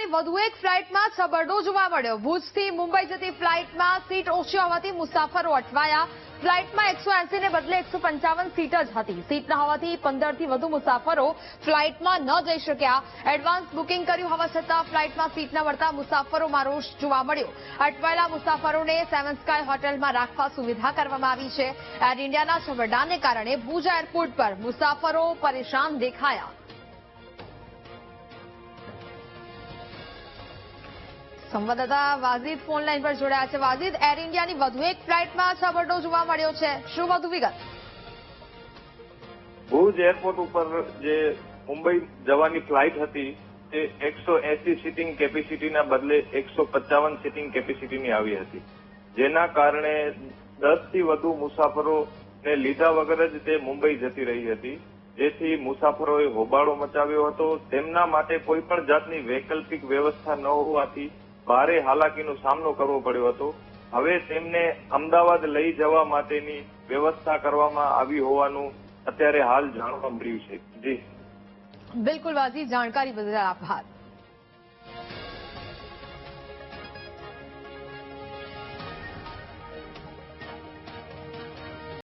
ઇન્ડિયાની વધુ એક ફ્લાઇટમાં છબરડો જોવા મળ્યો. ભુજથી મુંબઈ જતી ફ્લાઇટમાં સીટ ઓછી હોવાથી મુસાફરો અટવાયા. ફ્લાઇટમાં એકસો ને બદલે એકસો સીટ જ હતી. સીટ ન હોવાથી પંદરથી વધુ મુસાફરો ફ્લાઇટમાં ન જઈ શક્યા. એડવાન્સ બુકિંગ કર્યું હોવા છતાં ફ્લાઇટમાં સીટ ન મળતા મુસાફરોમાં રોષ જોવા મળ્યો. અટવાયેલા મુસાફરોને સેવન સ્કાય હોટેલમાં રાખવા સુવિધા કરવામાં આવી છે. એર ઇન્ડિયાના છબરડાને કારણે ભુજ એરપોર્ટ પર મુસાફરો પરેશાન દેખાયા. સંવાદદાતા વાઝિદ ફોન લાઈન પર જોડાયા છે. વાઝિદ, એર ઇન્ડિયાની વધુ એક ફ્લાઇટમાં છબરડો જોવા મળ્યો છે. શું વધુ વિગત? ભુજ એરપોર્ટ ઉપર જે મુંબઈ જવાની ફ્લાઇટ હતી, તે એકસો એસી સીટિંગ કેપેસિટીના બદલે એકસો પચાવન સીટિંગ કેપેસિટીની આવી હતી. જેના કારણે દસથી વધુ મુસાફરોને લીધા વગર જ તે મુંબઈ જતી રહી હતી. જેથી મુસાફરોએ હોબાળો મચાવ્યો હતો. તેમના માટે કોઈ પણ જાતની વૈકલ્પિક વ્યવસ્થા ન હોવાથી ભારે હાલાકીનો સામનો કરવો પડ્યો હતો. હવે તેમને અમદાવાદ લઈ જવા માટેની વ્યવસ્થા કરવામાં આવી હોવાનું અત્યારે હાલ જાણવા મળ્યું છે. જી. બિલકુલ વાજી જાણકારી બદલ આભાર.